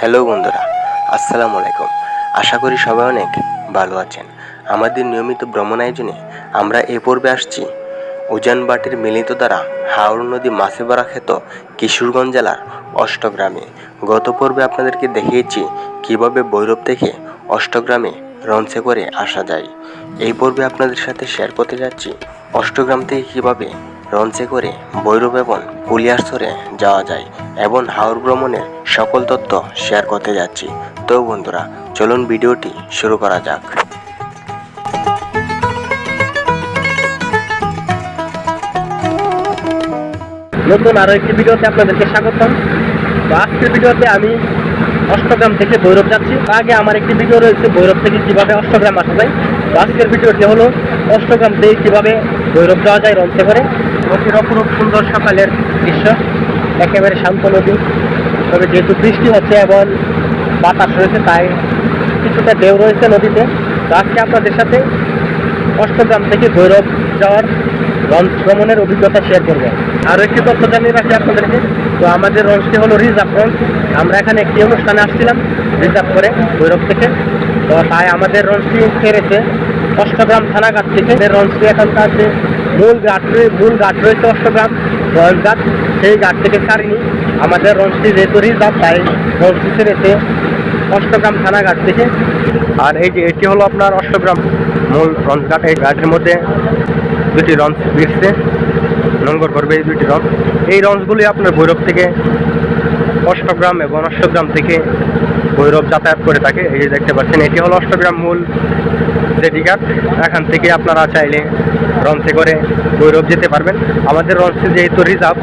Hello বন্ধুরা, আসসালামু আলাইকুম। আশা করি সবাই অনেক ভালো আছেন। আমাদের নিয়মিত ভ্রমণ আয়োজনে আমরা এ পর্বে আসছি। উজানবাটির মিলিত দ্বারা হাওড় নদী মাছে ভরা ক্ষেত কিশোরগঞ্জ জেলার অষ্টগ্রামে। গত পর্বে আপনাদেরকে দেখিয়েছি কীভাবে ভৈরব থেকে অষ্টগ্রামে রঞ্চে করে আসা যায়। এই পর্বে আপনাদের সাথে শেয়ার করতে যাচ্ছি অষ্টগ্রাম থেকে কীভাবে রঞ্চে করে ভৈরব এবং কুলিয়ারসরে যাওয়া যায় এবং হাওড় ভ্রমণের সকল তথ্য শেয়ার করতে যাচ্ছি। তো বন্ধুরা, চলুন ভিডিওটি শুরু করা যাক। নতুন আরও একটি ভিডিওতে আপনাদেরকে স্বাগতম। তো আজকের ভিডিওতে আমি অষ্টগ্রাম থেকে ভৈরব যাচ্ছি। আগে আমার একটি ভিডিও রয়েছে ভৈরব থেকে কীভাবে অষ্টগ্রাম আসা যায়। তো আজকের ভিডিওটি হলো অষ্টগ্রাম থেকে কীভাবে ভৈরব যাওয়া যায় রঞ্চে করে। অতির অপরূপ সুন্দর সকালের দৃশ্য। একেবারে শান্ত নদী। তবে যেহেতু বৃষ্টি হচ্ছে এবং বাতাস রয়েছে, তাই কিছুটা ঢেউ রয়েছে নদীতে। তো আজকে আপনাদের সাথে অষ্টগ্রাম থেকে ভৈরব যাওয়ার লঞ্চ ভ্রমণের অভিজ্ঞতা শেয়ার করব। আরও একটি তথ্য জানিয়ে রাখি আপনাদেরকে। তো আমাদের লঞ্চটি হলো রিজার্ভ লঞ্চ আমরা এখানে একটি অনুষ্ঠানে আসছিলাম, রিজার্ভ করে ভৈরব থেকে। তো তাই আমাদের লঞ্চটি ছেড়েছে অষ্টগ্রাম থানাঘাট থেকে। লঞ্চটি এখানকার যে মূল ঘাট মূল ঘাট রয়েছে অষ্টগ্রাম রয়্যাল ঘাট সেই ঘাট থেকে ছাড়িনি। আমাদের লঞ্চটি যেহেতু রিজার্ভ তাই লঞ্চটি ছেড়েছে অষ্টগ্রাম থানাঘাট থেকে। আর এই যে এটি হলো আপনার অষ্টগ্রাম মূল ঘাট এই ঘাটের মধ্যে দুটি লঞ্চ ফিরছে নোংর করবে এই দুটি লঞ্চ এই লঞ্চগুলি আপনার ভৈরব থেকে অষ্টগ্রাম এবং অষ্টগ্রাম থেকে ভৈরব যাতায়াত করে থাকে। এই যে দেখতে পাচ্ছেন, এটি হলো অষ্টগ্রাম মূল জেটি ঘাট এখান থেকে আপনারা চাইলে লঞ্চে করে ভৈরব যেতে পারবেন। আমাদের লঞ্চে যেহেতু রিজার্ভ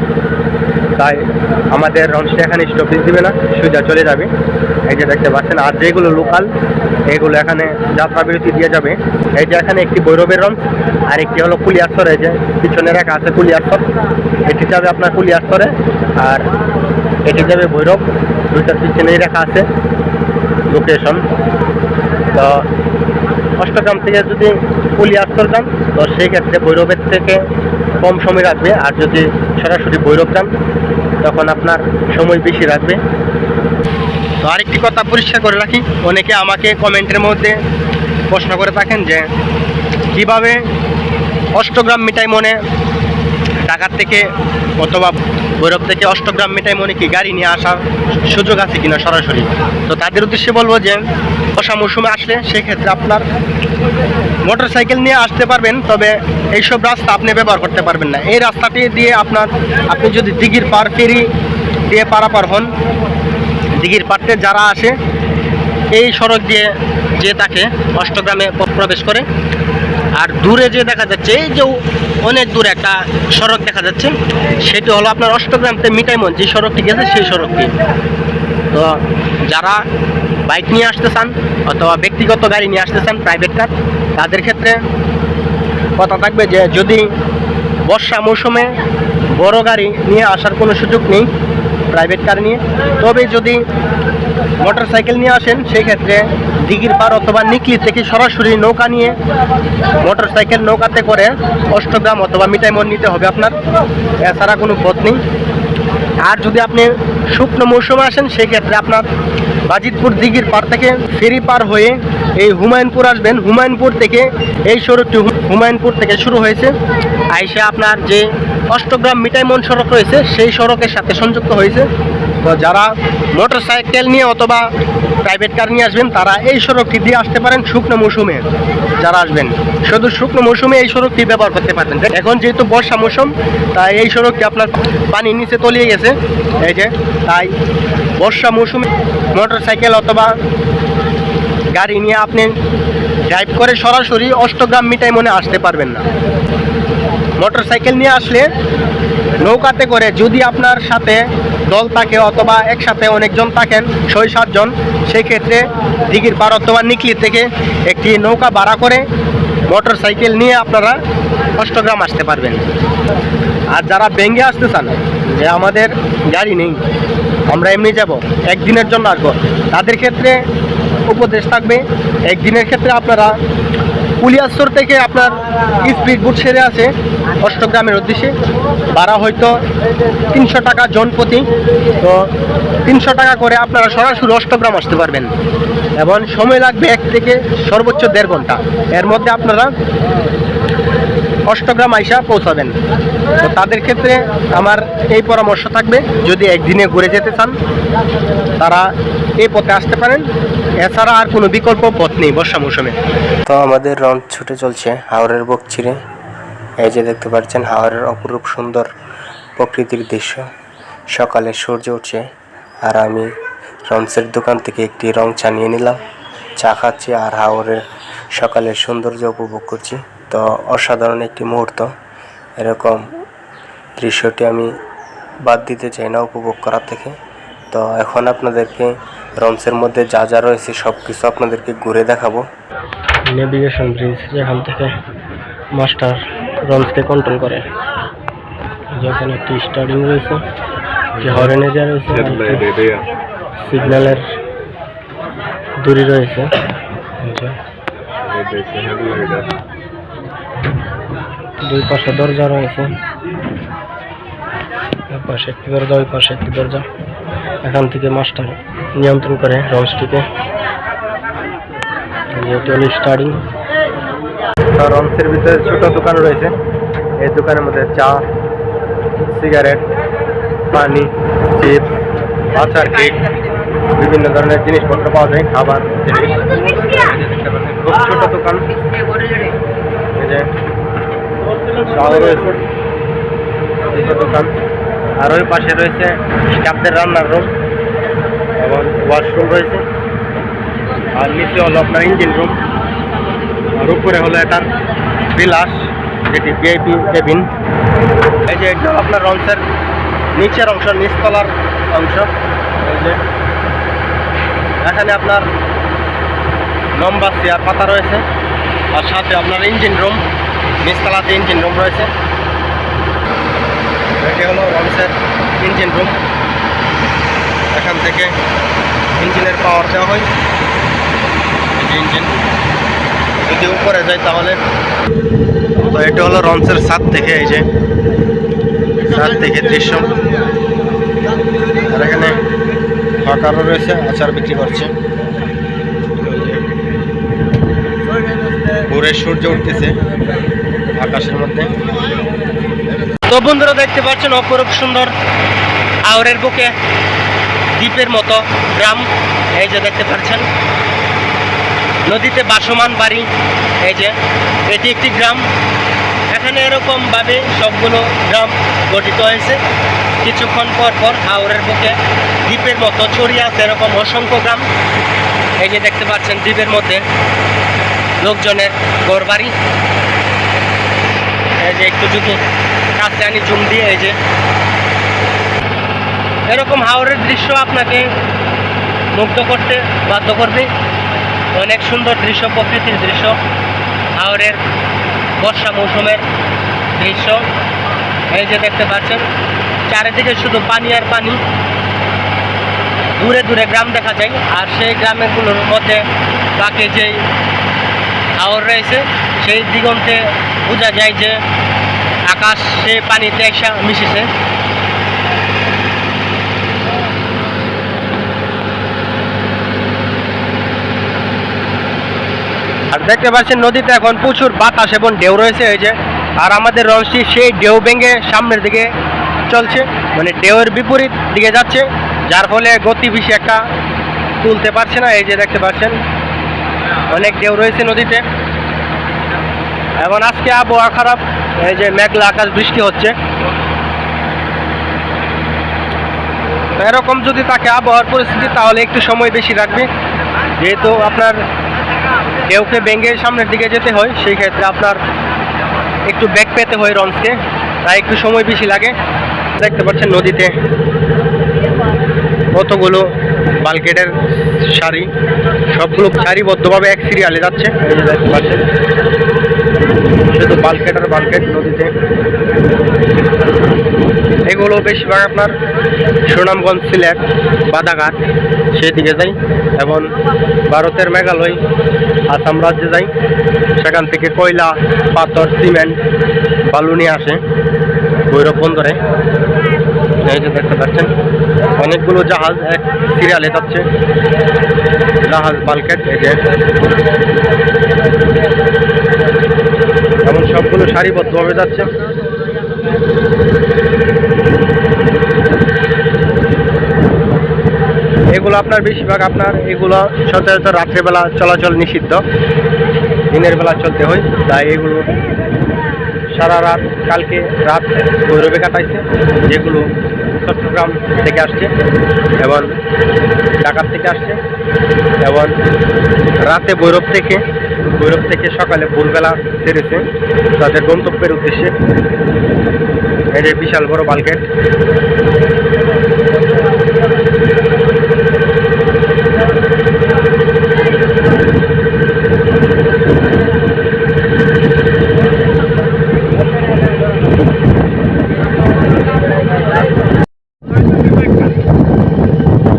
তাই আমাদের লঞ্চটা এখানে স্টপেজ দিবে না, সোজা চলে যাবে। এই যে দেখতে পাচ্ছেন, আর যেগুলো লোকাল এগুলো এখানে যাত্রা বিরতি দিয়ে যাবে। এই যে এখানে একটি ভৈরবের লঞ্চ আর একটি হলো কুলিয়ারসর এই যে পিছনে রাখা আছে কুলিয়ারসর এটি যাবে আপনার কুলিয়ারসরে আর এটি যাবে ভৈরব। দুইটার পিছনেই রাখা আছে। লোকেশন তো অষ্টগ্রাম থেকে যদি পুলি আস্তর যান, তো সেই ক্ষেত্রে ভৈরবের থেকে কম সময় রাখবে আর যদি সরাসরি ভৈরব যান, তখন আপনার সময় বেশি রাখবে তো আরেকটি কথা পরিষ্কার করে রাখি। অনেকে আমাকে কমেন্টের মধ্যে প্রশ্ন করে থাকেন যে, কীভাবে অষ্টগ্রাম মিটাই মনে ঢাকার থেকে অথবা ভৈরব থেকে অষ্টগ্রাম মিঠাই মনে কি গাড়ি নিয়ে আসার সুযোগ আছে কিনা সরাসরি? তো তাদের উদ্দেশ্যে বলব যে, বর্ষা মৌসুমে আসলে সেক্ষেত্রে আপনার মোটর সাইকেল নিয়ে আসতে পারবেন, তবে এইসব রাস্তা আপনি ব্যবহার করতে পারবেন না। এই রাস্তাটি দিয়ে আপনার, আপনি যদি দিঘির পার ফেরি দিয়ে পারাপার হন, দিঘির পাড়তে যারা আসে, এই সড়ক দিয়ে যে তাকে অষ্টগ্রামে প্রবেশ করে আর দূরে যে দেখা যাচ্ছে, এই যে অনেক দূরে একটা সড়ক দেখা যাচ্ছে, সেটি হলো আপনার অষ্টগ্রামতে মিটাইমন যে সড়কটি গেছে সেই সড়কটি। তো যারা বাইক নিয়ে আসতে চান অথবা ব্যক্তিগত গাড়ি নিয়ে আসতে চান প্রাইভেট কার তাদের ক্ষেত্রে কথা থাকবে যে যদি বর্ষা মৌসুমে বড় গাড়ি নিয়ে আসার কোনো সুযোগ নেই প্রাইভেট কার নিয়ে, তবে যদি মোটর সাইকেল নিয়ে আসেন, সেক্ষেত্রে দিঘির পার অথবা নিকলি থেকে সরাসরি নৌকা নিয়ে মোটর সাইকেল নৌকাতে করে অষ্টগ্রাম অথবা মিঠাইমন নিতে হবে আপনার। এছাড়া কোনো পথ নেই। আর যদি আপনি শুকনো মৌসুমে আসেন, সেক্ষেত্রে আপনার বাজিতপুর দিঘির পার থেকে ফেরি পার হয়ে এই হুমায়ুনপুর আসবেন। হুমায়ুনপুর থেকে এই সড়কটি হুমায়ুনপুর থেকে শুরু হয়েছে। আইসে আপনার যে অষ্টগ্রাম মিটাইমন সড়ক রয়েছে, সেই সড়কের সাথে সংযুক্ত হয়েছে। তো যারা মোটর সাইকেল নিয়ে অথবা প্রাইভেট কার নিয়ে আসবেন, তারা এই সড়কটি দিয়ে আসতে পারেন শুকনো মৌসুমে যারা আসবেন। শুধু শুকনো মৌসুমে এই সড়কটি ব্যবহার করতে পারবেন। এখন যেহেতু বর্ষা মৌসুম, তাই এই সড়কটি আপনার পানির নিচে তলিয়ে গেছে। এই যে, তাই বর্ষা মৌসুমে মোটর সাইকেল অথবা গাড়ি নিয়ে আপনি ড্রাইভ করে সরাসরি অষ্টগ্রাম মিটাই মনে আসতে পারবেন না। মোটর সাইকেল নিয়ে আসলে নৌকাতে করে যদি আপনার সাথে দল থাকে অথবা একসাথে অনেকজন থাকেন, ছয় সাতজন সেই ক্ষেত্রে দিঘির পার অথবা নিকলি থেকে একটি নৌকা ভাড়া করে মোটর সাইকেল নিয়ে আপনারা অষ্টগ্রাম আসতে পারবেন। আর যারা বেঙ্গে আসতে চান, যে আমাদের গাড়ি নেই, আমরা এমনি যাব, একদিনের জন্য আসব, তাদের ক্ষেত্রে উপদেশ থাকবে, একদিনের ক্ষেত্রে আপনারা পুলিয়াস্তর থেকে আপনার স্পিড বুট সেরে আছে অষ্টগ্রামের উদ্দেশ্যে। ভাড়া হয়তো তিনশো টাকা জন প্রতি। তো তিনশো টাকা করে আপনারা সরাসরি অষ্টগ্রাম আসতে পারবেন। এবং সময় লাগবে এক থেকে সর্বোচ্চ দেড় ঘণ্টা। এর মধ্যে আপনারা অষ্টগ্রাম আইসা পৌঁছাবেন। তো তাদের ক্ষেত্রে আমার এই পরামর্শ থাকবে, যদি একদিনে ঘুরে যেতে চান, তারা এই পথে আসতে পারেন। এছাড়া আর কোনো বিকল্প পথ নেই বর্ষা মৌসুমে। তো আমাদের রন ছুটে চলছে হাওড়ের বক চিরে এই যে দেখতে পাচ্ছেন হাওড়ের অপরূপ সুন্দর প্রকৃতির দৃশ্য। সকালে সূর্য উঠছে, আর আমি রন্সের দোকান থেকে একটি রং চা নিয়ে নিলাম। চা খাচ্ছি আর হাওড়ের সকালের সৌন্দর্য উপভোগ করছি। তো অসাধারণ একটি মুহূর্ত। এরকম দৃশ্যটি আমি বাদ দিতে চাই না উপভোগ করার থেকে। তো এখন আপনাদেরকে রন্সের মধ্যে যা যা রয়েছে সব কিছু আপনাদেরকে ঘুরে দেখাবো। নেভিগেশন ব্রিজ যেখান থেকে মাস্টার রঞ্জকে কন্ট্রোল করে। যেখানে একটি স্টার্টিং রয়েছে একটি হরেন এরিয়া রয়েছে সিগন্যালের দূরি রয়েছে। এই যে। দুই পাশে দরজা রয়েছে। পাশে একটি দরজা ওই পাশে একটি দরজা। এখান থেকে মাস্টার নিয়ন্ত্রণ করে এটি হলো স্টার্টিং রন্সের ভিতরে ছোট দোকান রয়েছে। এই দোকানের মধ্যে চা সিগারেট পানি চিপস আচার কেক বিভিন্ন ধরনের জিনিসপত্র পাওয়া যায় খাবার জিনিস খুব ছোট দোকান। এই যে দোকান আর ওই পাশে রয়েছে স্টাফদের রান্নার রুম এবং ওয়াশরুম রয়েছে। আর নিচে হলো আপনার ইঞ্জিন রুম আর উপরে হলো এটার বিলাস যেটি ভিআইপি কেবিন এই যে এটা আপনার রঞ্চের নিচের অংশ, নিচতলার অংশ। এই যে এখানে আপনার লম্বা চেয়ার পাতা রয়েছে। আর সাথে আপনার ইঞ্জিন রুম নিচতলাতে ইঞ্জিন রুম রয়েছে। এটি হলো রঞ্চের ইঞ্জিন রুম এখান থেকে ইঞ্জিনের পাওয়ার দেওয়া হয়। ইঞ্জিন যদি উপরে যায় তাহলে তো এটা হলো রঞ্চের ছাদ থেকে, এই যে ছাদ থেকে দৃশ্য। আর এখানে হকারও রয়েছে, আচার বিক্রি করছে। ভোরে সূর্য উঠতেছে। আকাশের মধ্যে। তো বন্ধুরা দেখতে পাচ্ছেন অপরূপ সুন্দর আওরের বুকে দ্বীপের মতো গ্রাম, এই যে দেখতে পাচ্ছেন। নদীতে বাসমান বাড়ি, এই যে, এটি একটি গ্রাম। এখানে এরকমভাবে সবগুলো গ্রাম গঠিত হয়েছে। কিছুক্ষণ পর পর হাওড়ের বুকে দ্বীপের মতো ছড়িয়ে আছে এরকম অসংখ্য গ্রাম। এই যে দেখতে পাচ্ছেন, দ্বীপের মধ্যে লোকজনের ঘরবাড়ি। এই যে একটু যদি কাছে আনি জুম দিয়ে এই যে। এরকম হাওড়ের দৃশ্য আপনাকে মুগ্ধ করতে বাধ্য করবে। অনেক সুন্দর দৃশ্য, প্রকৃতির দৃশ্য হাওড়ের বর্ষা মৌসুমের দৃশ্য। এই যে দেখতে পাচ্ছেন, চারিদিকে শুধু পানি আর পানি। দূরে দূরে গ্রাম দেখা যায়, আর সেই গ্রামেরগুলোর মধ্যে বাকি যেই হাওর রয়েছে, সেই দিগন্তে বোঝা যায় যে আকাশে পানিতে একসা মিশেছে। আর দেখতে পাচ্ছেন নদীতে এখন প্রচুর বাতাস এবং ঢেউ রয়েছে, এই যে। আর আমাদের রঞ্চটি সেই ঢেউ ভেঙে সামনের দিকে চলছে মানে ঢেউয়ের বিপরীত দিকে যাচ্ছে, যার ফলে গতি বেশি একটা তুলতে পারছে না, এই যে দেখতে পাচ্ছেন। অনেক ঢেউ রয়েছে নদীতে। এবং আজকে আবহাওয়া খারাপ, এই যে মেঘলা আকাশ, বৃষ্টি হচ্ছে। এরকম যদি তাকে আবহাওয়ার পরিস্থিতি, তাহলে একটু সময় বেশি রাখবে। যেহেতু আপনার ঢেউকে ভেঙে সামনের দিকে যেতে হয়, সেই ক্ষেত্রে আপনার একটু ব্যাগ পেতে হয় রঞ্চকে তাই একটু সময় বেশি লাগে। দেখতে পাচ্ছেন নদীতে কতগুলো বালকেটের শাড়ি সবগুলো সারিবদ্ধভাবে এক সিরিয়ালে যাচ্ছে। দেখতে পাচ্ছেন, শুধু বালকেট আর বালকেট নদীতে। এগুলো বেশিরভাগ আপনার সুনামগঞ্জ সিলেট, বাদাঘাট, সেদিকে যাই, এবং ভারতের মেঘালয়, আসাম রাজ্যে যাই। সেখান থেকে কয়লা, পাথর, সিমেন্ট বালু নিয়ে আসে ভৈরব বন্দরে। এই যে দেখতে পাচ্ছেন, অনেকগুলো জাহাজ এক সিরিয়ালে যাচ্ছে জাহাজ, বালকেট, এই যে। এমন সবগুলো সারিবদ্ধভাবে যাচ্ছে। এগুলো আপনার বেশিরভাগ আপনার এগুলো সচরাচর রাত্রেবেলা চলাচল নিষিদ্ধ। দিনের বেলা চলতে হয়, তাই এগুলো সারা রাত, কালকে রাত গৌরবে কাটাইছে, যেগুলো চট্টগ্রাম থেকে আসছে এবং ঢাকার থেকে আসছে এবং রাতে ভৈরব থেকে ভৈরব থেকে সকালে ভোরবেলা ছেড়েছে। তাদের গন্তব্যের উদ্দেশ্যে যে বিশাল বড় বালকেট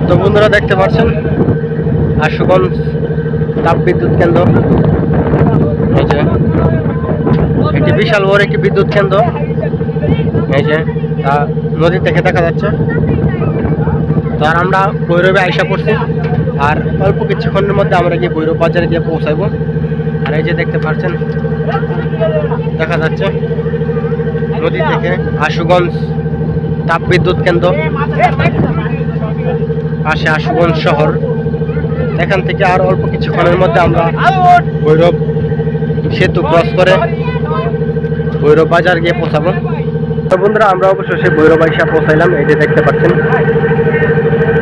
তো বন্ধুরা দেখতে পাচ্ছেন আশুগঞ্জ তাপ বিদ্যুৎ কেন্দ্র। এই যে, একটি বিশাল বড় একটি বিদ্যুৎ কেন্দ্র। এই যে, তা নদী থেকে দেখা যাচ্ছে। তো আর আমরা ভৈরবে আইসা পড়ছি। আর অল্প কিছুক্ষণের মধ্যে আমরা গিয়ে ভৈরব বাজারে গিয়ে পৌঁছাবো আর এই যে দেখতে পাচ্ছেন দেখা যাচ্ছে নদী থেকে আশুগঞ্জ তাপ বিদ্যুৎ কেন্দ্র। পাশে আশুগঞ্জ শহর। এখান থেকে আর অল্প কিছুক্ষণের মধ্যে আমরা ভৈরব সেতু ক্রস করে ভৈরব বাজার গিয়ে পৌঁছাবো। তো বন্ধুরা, আমরা অবশ্যই ভৈরব আইসা পৌঁছাইলাম, এই যে দেখতে পাচ্ছেন।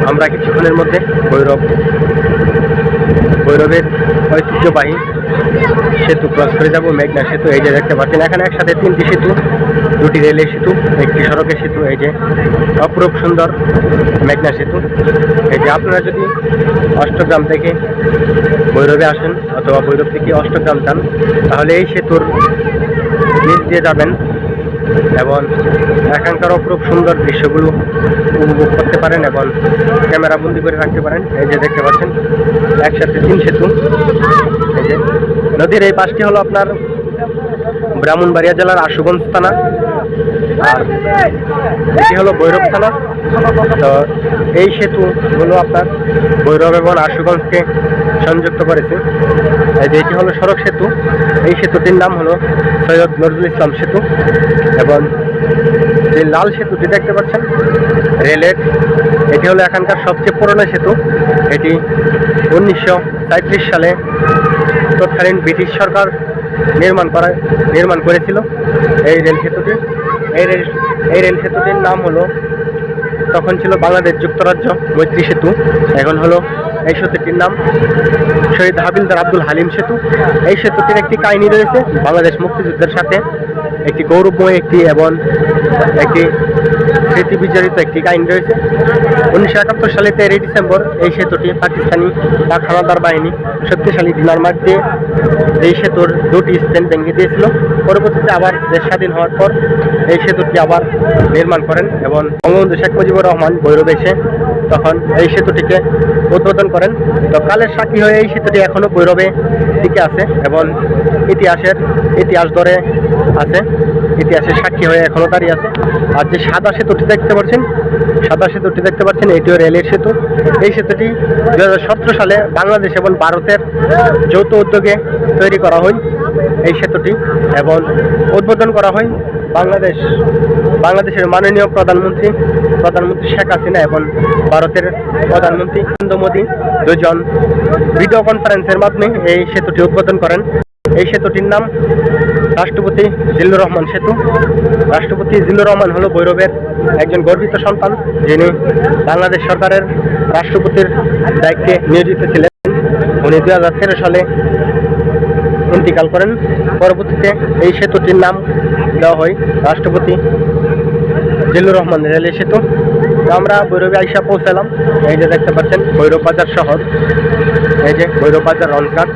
আমরা কিছুক্ষণের মধ্যে ভৈরব ভৈরবের ঐতিহ্যবাহী সেতু ক্রস করে যাব, মেঘনা সেতু, এই যে দেখতে পাচ্ছেন, এখানে একসাথে তিনটি সেতু, দুটি রেলের সেতু, একটি সড়কের সেতু, এই যে অপরূপ সুন্দর মেঘনা সেতু। এই যে আপনারা যদি অষ্টগ্রাম থেকে ভৈরবে আসেন অথবা ভৈরব থেকে অষ্টগ্রাম যান, তাহলে এই সেতুর নিচ দিয়ে যাবেন এবং এখানকার অপরূপ সুন্দর দৃশ্যগুলো উপভোগ করতে পারেন এবং ক্যামেরা বন্দি করে রাখতে পারেন। এই যে দেখতে পাচ্ছেন একসাথে তিন সেতু। নদীর এই পাশটি হলো আপনার ব্রাহ্মণবাড়িয়া জেলার আশুগঞ্জ থানা। আর এটি হলো ভৈরব থানা। তো এই সেতু হলো আপনার ভৈরব এবং আশুগঞ্জকে সংযুক্ত করেছে। এটি হলো সড়ক সেতু। এই সেতুটির নাম হলো সৈয়দ নজরুল ইসলাম সেতু। এবং যে লাল সেতুটি দেখতে পাচ্ছেন, রেলের, এটি হলো এখানকার সবচেয়ে পুরনো সেতু। এটি উনিশশো সালে তৎকালীন ব্রিটিশ সরকার নির্মাণ করা, নির্মাণ করেছিল এই রেল সেতুটি। এই রেল এই রেল সেতুটির নাম হলো, তখন ছিল বাংলাদেশ যুক্তরাজ্য মৈত্রী সেতু, এখন হলো এই সেতুটির নাম শহীদ হাবিলদার আব্দুল হালিম সেতু। এই সেতুটির একটি কাহিনী রয়েছে, বাংলাদেশ মুক্তিযুদ্ধের সাথে একটি গৌরবময় একটি এবং একটি স্মৃতি বিজড়িত একটি কাহিনী রয়েছে। উনিশশো একাত্তর সালে তেরোই ডিসেম্বর এই সেতুটি পাকিস্তানি বা খানাদার বাহিনী শক্তিশালী ডিনারমার্ক দিয়ে এই সেতুর দুটি স্টেন ভেঙে দিয়েছিল। পরবর্তীতে আবার দেশ স্বাধীন হওয়ার পর এই সেতুটি আবার নির্মাণ করেন এবং বঙ্গবন্ধু শেখ মুজিবুর রহমান ভৈরব এসে তখন এই সেতুটিকে উদ্বোধন করেন। তো কালের সাক্ষী হয়ে এই সেতুটি এখনও ভৈরবে টিকে আছে এবং ইতিহাসের ইতিহাস ধরে আছে। ইতিহাসের সাক্ষী হয়ে এখনও দাঁড়িয়ে আছে। আর যে সাদা সেতুটি দেখতে পাচ্ছেন, সাদা সেতুটি দেখতে পাচ্ছেন, এটিও রেলের সেতু। এই সেতুটি দু হাজার সতেরো সালে বাংলাদেশ এবং ভারতের যৌথ উদ্যোগে তৈরি করা হয় এই সেতুটি এবং উদ্বোধন করা হয় বাংলাদেশ, বাংলাদেশের মাননীয় প্রধানমন্ত্রী প্রধানমন্ত্রী শেখ হাসিনা এবং ভারতের প্রধানমন্ত্রী নরেন্দ্র মোদী দুজন ভিডিও কনফারেন্সের মাধ্যমে এই সেতুটি উদ্বোধন করেন। এই সেতুটির নাম রাষ্ট্রপতি জিল্লুর রহমান সেতু। রাষ্ট্রপতি জিল্লুর রহমান হলো বৈরবের একজন গর্বিত সন্তান, যিনি বাংলাদেশ সরকারের রাষ্ট্রপতির দায়িত্বে নিয়োজিত ছিলেন। উনি দু হাজার তেরো সালে ইন্তিকাল করেন। পরবর্তীতে এই সেতুটির নাম দেওয়া হয় রাষ্ট্রপতি জিল্লুর রহমান রেল সেতু। তো আমরা ভৈরবে আইসা পৌঁছালাম। এই যে দেখতে পাচ্ছেন ভৈরব বাজার শহর। এই যে ভৈরব বাজার রনঘাট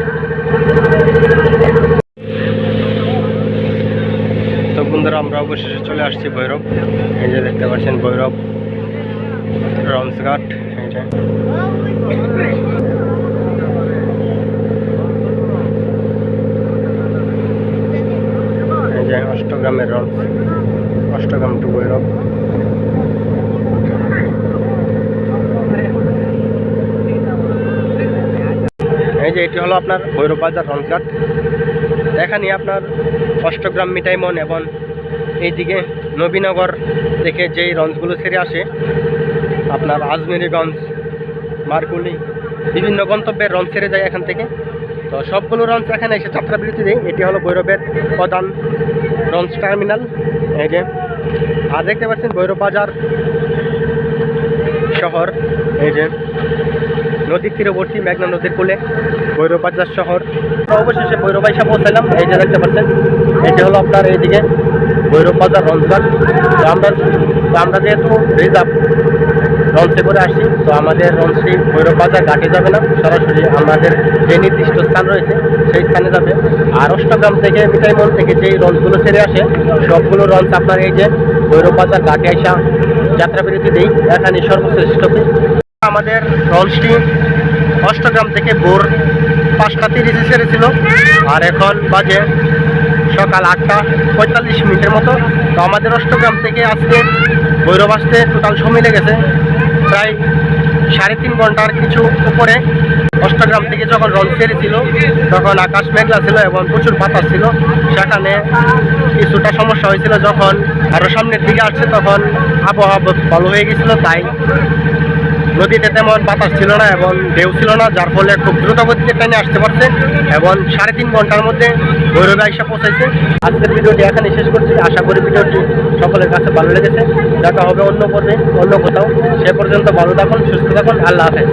তো বন্ধুরা আমরা অবশেষে চলে আসছি ভৈরব। এই যে দেখতে পাচ্ছেন ভৈরব রমসঘাট এই যে। অষ্টগ্রামের রঞ্চ অষ্টগ্রাম টু ভৈরব। এই যে এটি হলো আপনার ভৈরব বাজার রঞ্চঘাট এখানে আপনার অষ্টগ্রাম মিঠাইমন এবং এইদিকে নবীনগর থেকে যেই রঞ্চগুলো ছেড়ে আসে, আপনার আজমেরিগঞ্জ মারকুলি বিভিন্ন গন্তব্যের রঞ্চ ছেড়ে যায় এখান থেকে। তো সবগুলো রঞ্চ এখানে এসে যাত্রাবিরতি দেয় এটি হলো ভৈরবের প্রধান রঞ্চ টার্মিনাল। এই যে, আর দেখতে পাচ্ছেন ভৈরব বাজার শহর, এই যে, নদীর তীরবর্তী মেঘনা নদীর কূলে ভৈরব বাজার শহর অবশেষে ভৈরব পৌঁছালাম, এই যে দেখতে পাচ্ছেন, এটি হলো আপনার এইদিকে ভৈরব বাজার রঞ্চঘাট তো আমরা তো আমরা যেহেতু রিজার্ভ লঞ্চে করে আসি তো আমাদের লঞ্চটি ভৈরব বাজার ঘাটে যাবে না। সরাসরি আমাদের যে নির্দিষ্ট স্থান রয়েছে, সেই স্থানে যাবে। আর অষ্টগ্রাম থেকে মিঠাইমল থেকে যেই লঞ্চগুলো ছেড়ে আসে, সবগুলো লঞ্চ আপনার এই যে ভৈরব বাজার ঘাটে আসা যাত্রা বিরতি দিই। এখানে স্টপে আমাদের লঞ্চটি অষ্টগ্রাম থেকে ভোর পাঁচটা তিরিশে ছেড়েছিল। আর এখন বাজে সকাল আটটা পঁয়তাল্লিশ মিনিটের মতো। তো আমাদের অষ্টগ্রাম থেকে আজকে ভৈরব আসতে টোটাল সময় লেগেছে প্রায় সাড়ে তিন ঘণ্টার কিছু উপরে। অষ্টগ্রাম থেকে যখন রন ছেড়েছিল তখন আকাশ মেঘলা ছিল এবং প্রচুর বাতাস ছিল। সেখানে কিছুটা সমস্যা হয়েছিল যখন আরও সামনের দিকে আসছে, তখন আবহাওয়া ভালো হয়ে গেছিল, তাই নদীতে তেমন বাতাস ছিল না এবং ঢেউ ছিল না, যার ফলে খুব দ্রুত গতিতে ট্রেনে আসতে পারছে এবং সাড়ে তিন ঘণ্টার মধ্যে ভৈরবে এসে পৌঁছাইছে। আজকের ভিডিওটি এখানে শেষ করছি। আশা করি ভিডিওটি সকলের কাছে ভালো লেগেছে। দেখা হবে অন্য পর্বে, অন্য কোথাও। সে পর্যন্ত ভালো থাকুন, সুস্থ থাকুন। আল্লাহ হাফেজ।